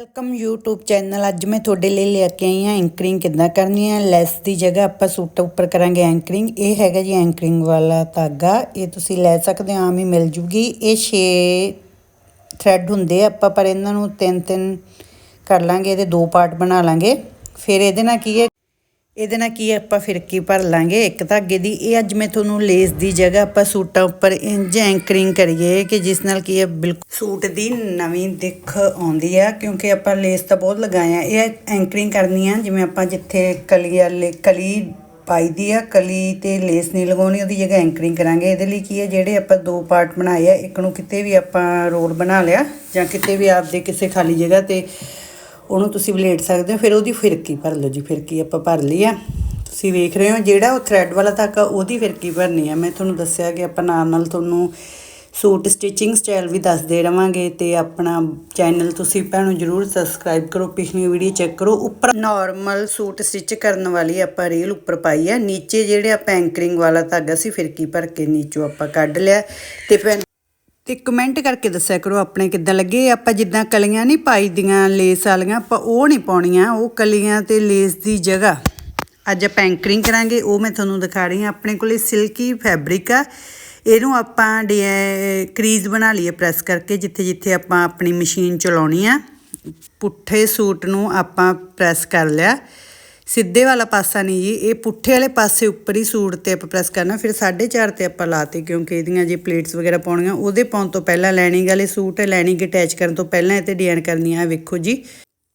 Welcome YouTube channel ਅੱਜ ਮੈਂ ਤੁਹਾਡੇ ਲਈ ਲੈ ਕੇ ਆਈ ਹਾਂ ਐਂਕਰਿੰਗ ਕਿੱਦਾਂ ਕਰਨੀ ਹੈ? ਲੈਸ ਦੀ ਜਗ੍ਹਾ ਆਪਾਂ ਸੂਟ ਉੱਪਰ ਕਰਾਂਗੇ ਐਂਕਰਿੰਗ ਇਹ ਹੈਗਾ ਜੀ ਐਂਕਰਿੰਗ ਵਾਲਾ ਧਾਗਾ। ਇਹ ਤੁਸੀਂ ਲੈ ਸਕਦੇ ਹੋ, ਆਮ ਹੀ ਮਿਲ ਜੂਗੀ। ਇਹ 6 ਥ੍ਰੈਡ ਹੁੰਦੇ ਆਪਾਂ, ਪਰ ਇਹਨਾਂ ਨੂੰ ਤਿੰਨ ਤਿੰਨ ਕਰ ਲਾਂਗੇ, ਇਹਦੇ ਦੋ ਪਾਰਟ ਬਣਾ ਲਾਂਗੇ। ਫਿਰ ਇਹਦੇ ਨਾਲ ਕੀ ਹੈ? ਇਹਦੇ ਨਾਲ ਕੀ ਆਪਾਂ ਫਿਰਕੀ ਭਰ ਲਾਂਗੇ? ਇੱਕ ਧਾਗੇ ਦੀ, ਇਹ ਅੱਜ ਮੈਂ ਤੁਹਾਨੂੰ ਲੇਸ ਦੀ ਜਗ੍ਹਾ ਆਪਾਂ ਸੂਟਾਂ ਉੱਪਰ ਇੰਜ ਐਂਕਰਿੰਗ ਕਰੀਏ ਕਿ ਜਿਸ ਨਾਲ ਕੀ ਹੈ ਬਿਲਕੁਲ ਸੂਟ ਦੀ ਨਵੀਂ ਦਿੱਖ ਆਉਂਦੀ ਆ, ਕਿਉਂਕਿ ਆਪਾਂ ਲੇਸ ਤਾਂ ਬਹੁਤ ਲਗਾਏ ਆ। ਇਹ ਐਂਕਰਿੰਗ ਕਰਨੀ ਆ, ਜਿਵੇਂ ਆਪਾਂ ਜਿੱਥੇ ਕਲੀ ਵਾਲੇ, ਕਲੀ ਪਾਈ ਦੀ ਆ, ਕਲੀ ਤੇ ਲੇਸ ਨਹੀਂ ਲਗਾਉਣੀ, ਉਹਦੀ ਜਗ੍ਹਾ ਐਂਕਰਿੰਗ ਕਰਾਂਗੇ। ਇਹਦੇ ਲਈ ਕੀ ਹੈ ਜਿਹੜੇ ਆਪਾਂ ਦੋ ਪਾਰਟ ਬਣਾਏ ਆ, ਇੱਕ ਨੂੰ ਕਿਤੇ ਵੀ ਆਪਾਂ ਰੋਲ ਬਣਾ ਲਿਆ ਜਾਂ ਕਿਤੇ ਵੀ ਆਪਦੇ ਕਿਸੇ ਖਾਲੀ ਜਗ੍ਹਾ ਤੇ ਉਹਨੂੰ ਤੁਸੀਂ ਵਲੇਟ ਸਕਦੇ ਹੋ, ਫਿਰ ਉਹਦੀ ਫਿਰਕੀ ਭਰ ਲਓ ਜੀ, ਫਿਰਕੀ ਆਪਾਂ ਭਰ ਲਈ ਆ। ਤੁਸੀਂ ਵੇਖ ਰਹੇ ਹੋ ਜਿਹੜਾ ਉਹ ਥ੍ਰੈਡ ਵਾਲਾ ਧਾਗਾ, ਉਹਦੀ ਫਿਰਕੀ ਭਰਨੀ ਆ। ਮੈਂ ਤੁਹਾਨੂੰ ਦੱਸਿਆ ਕਿ ਆਪਾਂ ਨਾਲ ਨਾਲ ਤੁਹਾਨੂੰ ਸੂਟ ਸਟਿਚਿੰਗ ਸਟਾਈਲ ਵੀ ਦੱਸਦੇ ਰਵਾਂਗੇ ਤੇ ਆਪਣਾ ਚੈਨਲ ਤੁਸੀਂ ਭੈਣੋ ਜਰੂਰ ਸਬਸਕ੍ਰਾਈਬ ਕਰੋ, ਪਿਛਲੀ ਵੀਡੀਓ ਚੈੱਕ ਕਰੋ। ਉੱਪਰ ਨਾਰਮਲ ਸੂਟ ਸਟਿਚ ਕਰਨ ਵਾਲੀ ਆਪਾਂ ਰੀਲ ਉੱਪਰ ਪਾਈ ਆ। ਨੀਚੇ ਜਿਹੜੇ ਆਪਾਂ ਐਂਕਰਿੰਗ ਵਾਲਾ ਧਾਗਾ ਸੀ, ਫਿਰਕੀ ਭਰ ਕੇ ਨੀਚੋਂ ਆਪਾਂ ਕੱਢ ਲਿਆ। ਤੇ ਫਿਰ ਤੇ ਕਮੈਂਟ ਕਰਕੇ ਦੱਸਿਆ ਕਰੋ ਆਪਣੇ ਕਿੱਦਾਂ ਲੱਗੇ। ਆਪਾਂ ਜਿੱਦਾਂ ਕਲੀਆਂ ਨਹੀਂ ਪਾਈ ਦੀਆਂ ਲੇਸ ਵਾਲੀਆਂ, ਆਪਾਂ ਉਹ ਨਹੀਂ ਪਾਉਣੀਆਂ, ਉਹ ਕਲੀਆਂ ਤੇ ਲੇਸ ਦੀ ਜਗ੍ਹਾ। ਅੱਜ ਆਪਾਂ ਐਂਕਰਿੰਗ ਕਰਾਂਗੇ, ਉਹ ਮੈਂ ਤੁਹਾਨੂੰ ਦਿਖਾ ਰਹੀ ਹਾਂ। ਆਪਣੇ ਕੋਲੇ ਸਿਲਕੀ ਫੈਬਰਿਕ ਆ। ਇਹਨੂੰ ਆਪਾਂ ਕਰੀਜ਼ ਬਣਾ ਲਈਏ ਪ੍ਰੈਸ ਕਰਕੇ ਜਿੱਥੇ ਜਿੱਥੇ ਆਪਾਂ ਆਪਣੀ ਮਸ਼ੀਨ ਚਲਾਉਣੀ ਆ। ਪੁੱਠੇ ਸੂਟ ਨੂੰ ਆਪਾਂ ਪ੍ਰੈਸ ਕਰ ਲਿਆ। ਸਿੱਧੇ ਵਾਲਾ ਪਾਸਾ ਨਹੀਂ ਜੀ, ਇਹ ਪੁੱਠੇ ਵਾਲੇ ਪਾਸੇ ਉੱਪਰ ਹੀ ਸੂਟ ਤੇ ਆਪਾਂ ਪ੍ਰੈਸ ਕਰਨਾ, ਫਿਰ 4.5 ਤੇ ਆਪਾਂ ਲਾਤੇ, ਕਿਉਂਕਿ ਇਹਦੀਆਂ ਜੇ ਪਲੇਟਸ ਵਗੈਰਾ ਪਾਉਣੀਆਂ, ਉਹਦੇ ਪਾਉਣ ਤੋਂ ਪਹਿਲਾਂ ਲੈਣੀ ਵਾਲੇ ਸੂਟ ਲੈਣੀ ਅਟੈਚ ਕਰਨ ਤੋਂ ਪਹਿਲਾਂ ਇਹ ਤੇ ਡਿਜ਼ਾਈਨ ਕਰਨੀ ਆ ਵੇਖੋ ਜੀ।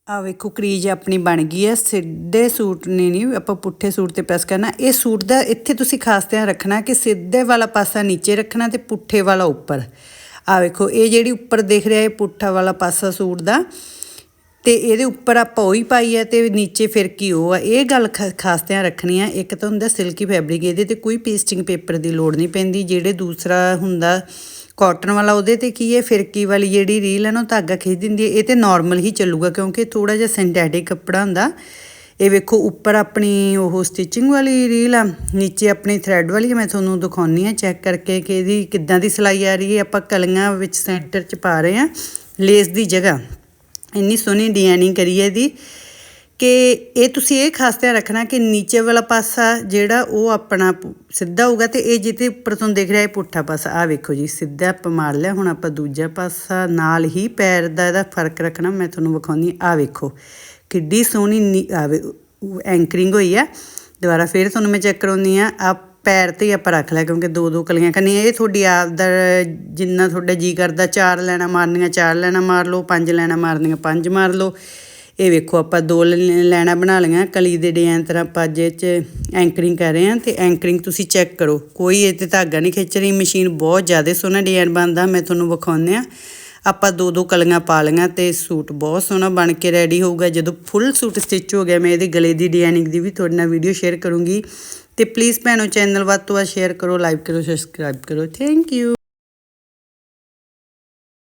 ਆ ਵੇਖੋ ਕਰੀਜ ਆਪਣੀ ਬਣ ਗਈ ਹੈ ਸਿੱਧੇ ਸੂਟ ਨੇ ਨਹੀਂ, ਆਪਾਂ ਪੁੱਠੇ ਸੂਟ ਤੇ ਪ੍ਰੈਸ ਕਰਨਾ, ਇਹ ਸੂਟ ਦਾ ਇੱਥੇ ਤੁਸੀਂ ਖਾਸ ਧਿਆਨ ਰੱਖਣਾ ਕਿ ਸਿੱਧੇ ਵਾਲਾ ਪਾਸਾ ਨੀਚੇ ਰੱਖਣਾ ਤੇ ਪੁੱਠੇ ਵਾਲਾ ਉੱਪਰ। ਆ ਵੇਖੋ, ਇਹ ਜਿਹੜੀ ਉੱਪਰ ਦਿਖ ਰਿਹਾ, ਇਹ ਪੁੱਠਾ ਵਾਲਾ ਪਾਸਾ ਸੂਟ ਦਾ। ਤੇ ਇਹਦੇ ਉੱਪਰ ਆਪਾਂ ਉਹੀ ਪਾਈ ਹੈ ਤੇ ਨੀਚੇ ਫਿਰ ਕੀ ਉਹ ਆ? ਇਹ ਗੱਲ ਖਾਸ ਧਿਆਨ ਰੱਖਣੀ ਆ। ਇੱਕ ਤਾਂ ਹੁੰਦਾ ਸਿਲਕੀ ਫੈਬਰਿਕ ਇਹਦੇ ਤੇ ਕੋਈ ਪੇਸਟਿੰਗ ਪੇਪਰ ਦੀ ਲੋੜ ਨਹੀਂ ਪੈਂਦੀ। ਜਿਹੜੇ ਦੂਸਰਾ ਹੁੰਦਾ ਕਾਟਨ ਵਾਲਾ ਉਹਦੇ ਤੇ ਕੀ ਹੈ? ਫਿਰਕੀ ਵਾਲੀ ਜਿਹੜੀ ਰੀਲ ਹੈ ਨਾ, ਉਹ ਧਾਗਾ ਖਿੱਚ ਦਿੰਦੀ ਹੈ। ਇਹ ਤੇ ਨਾਰਮਲ ਹੀ ਚੱਲੂਗਾ ਕਿਉਂਕਿ ਥੋੜਾ ਜਿਹਾ ਸਿੰਥੈਟਿਕ ਕੱਪੜਾ ਹੁੰਦਾ। ਇਹ ਵੇਖੋ, ਉੱਪਰ ਆਪਣੀ ਉਹ ਸਟਿਚਿੰਗ ਵਾਲੀ ਰੀਲ ਆ, ਨੀਚੇ ਆਪਣੀ ਥ੍ਰੈਡ ਵਾਲੀ ਮੈਂ ਤੁਹਾਨੂੰ ਦਿਖਾਉਣੀ ਆ, ਚੈੱਕ ਕਰਕੇ ਕਿ ਇਹਦੀ ਕਿੱਦਾਂ ਦੀ ਸਿਲਾਈ ਆ ਰਹੀ ਹੈ। ਆਪਾਂ ਕਲੀਆਂ ਵਿੱਚ ਸੈਂਟਰ 'ਚ ਪਾ ਰਹੇ ਆ, ਲੇਸ ਦੀ ਜਗ੍ਹਾ। ਇੰਨੀ ਸੋਹਣੀ ਡਿਜ਼ਾਈਨਿੰਗ ਕਰੀ ਹੈ ਇਹਦੀ ਕਿ ਇਹ ਤੁਸੀਂ ਇਹ ਖਾਸ ਧਿਆਨ ਰੱਖਣਾ ਕਿ ਨੀਚੇ ਵਾਲਾ ਪਾਸਾ ਜਿਹੜਾ ਉਹ ਆਪਣਾ ਸਿੱਧਾ ਹੋਊਗਾ ਤੇ ਇਹ ਜਿੱਤੇ ਉੱਪਰ ਤੋਂ ਦਿਖ ਰਿਹਾ ਇਹ ਪੁੱਠਾ ਪਾਸਾ। ਆ ਵੇਖੋ ਜੀ, ਸਿੱਧਾ ਆਪਾਂ ਮਾਰ ਲਿਆ, ਹੁਣ ਆਪਾਂ ਦੂਜਾ ਪਾਸਾ ਨਾਲ ਹੀ ਪੈਰ ਦਾ ਇਹਦਾ ਫ਼ਰਕ ਰੱਖਣਾ, ਮੈਂ ਤੁਹਾਨੂੰ ਵਿਖਾਉਂਦੀ ਆ ਵੇਖੋ, ਕਿੱਡੀ ਸੋਹਣੀ ਆਵੇ ਐਂਕਰਿੰਗ ਹੋਈ ਆ ਦੁਬਾਰਾ ਫੇਰ ਤੁਹਾਨੂੰ ਮੈਂ ਚੈੱਕ ਕਰਾਉਂਦੀ ਆ ਆ ਪੈਰ ਤੇ ਆਪਾਂ ਰੱਖ ਲਿਆ ਕਿਉਂਕਿ ਦੋ ਦੋ ਕਲੀਆਂ ਕਰਨੀਆਂ। ਇਹ ਤੁਹਾਡੀ ਆਪ ਦਾ, ਜਿੰਨਾ ਤੁਹਾਡਾ ਜੀ ਕਰਦਾ, ਚਾਰ ਲੈਣਾ ਮਾਰਨੀਆਂ, ਚਾਰ ਲੈਣਾ ਮਾਰ ਲਓ, ਪੰਜ ਲੈਣਾ ਮਾਰਨੀਆਂ, ਪੰਜ ਮਾਰ ਲਓ। ਇਹ ਵੇਖੋ, ਆਪਾਂ ਦੋ ਲੈਣਾ ਬਣਾ ਲਈਆਂ। ਕਲੀ ਦੇ ਡਿਜ਼ਾਈਨ ਤਰ੍ਹਾਂ ਆਪਾਂ ਅੱਜ ਇਹ 'ਚ ਐਂਕਰਿੰਗ ਕਰ ਰਹੇ ਹਾਂ ਤੇ ਐਂਕਰਿੰਗ ਤੁਸੀਂ ਚੈੱਕ ਕਰੋ। ਕੋਈ ਇਹ ਤੇ ਧਾਗਾ ਨਹੀਂ ਖਿੱਚ ਰਹੀ, ਮਸ਼ੀਨ ਬਹੁਤ ਜ਼ਿਆਦਾ ਸੋਹਣਾ ਡਿਜ਼ਾਈਨ ਬਣਦਾ, ਮੈਂ ਤੁਹਾਨੂੰ ਵਿਖਾਉਂਦੇ ਆ ਆਪਾਂ ਦੋ ਦੋ ਕਲੀਆਂ ਪਾ ਲਈਆਂ ਤੇ ਸੂਟ ਬਹੁਤ ਸੋਹਣਾ ਬਣ ਕੇ ਰੈਡੀ ਹੋਊਗਾ। ਜਦੋਂ ਫੁੱਲ ਸੂਟ ਸਟਿਚ ਹੋ ਗਿਆ, ਮੈਂ ਇਹਦੇ ਗਲੇ ਦੀ ਡਿਜ਼ਾਈਨਿੰਗ ਦੀ ਵੀ ਤੁਹਾਡੇ ਨਾਲ ਵੀਡੀਓ ਸ਼ੇਅਰ ਕਰੂੰਗੀ। ਤੇ ਪਲੀਜ਼ ਭੈਣੋ ਚੈਨਲ ਵੱਧ ਤੋਂ ਵੱਧ ਸ਼ੇਅਰ ਕਰੋ ਲਾਈਕ ਕਰੋ ਸਬਸਕ੍ਰਾਈਬ ਕਰੋ। Thank you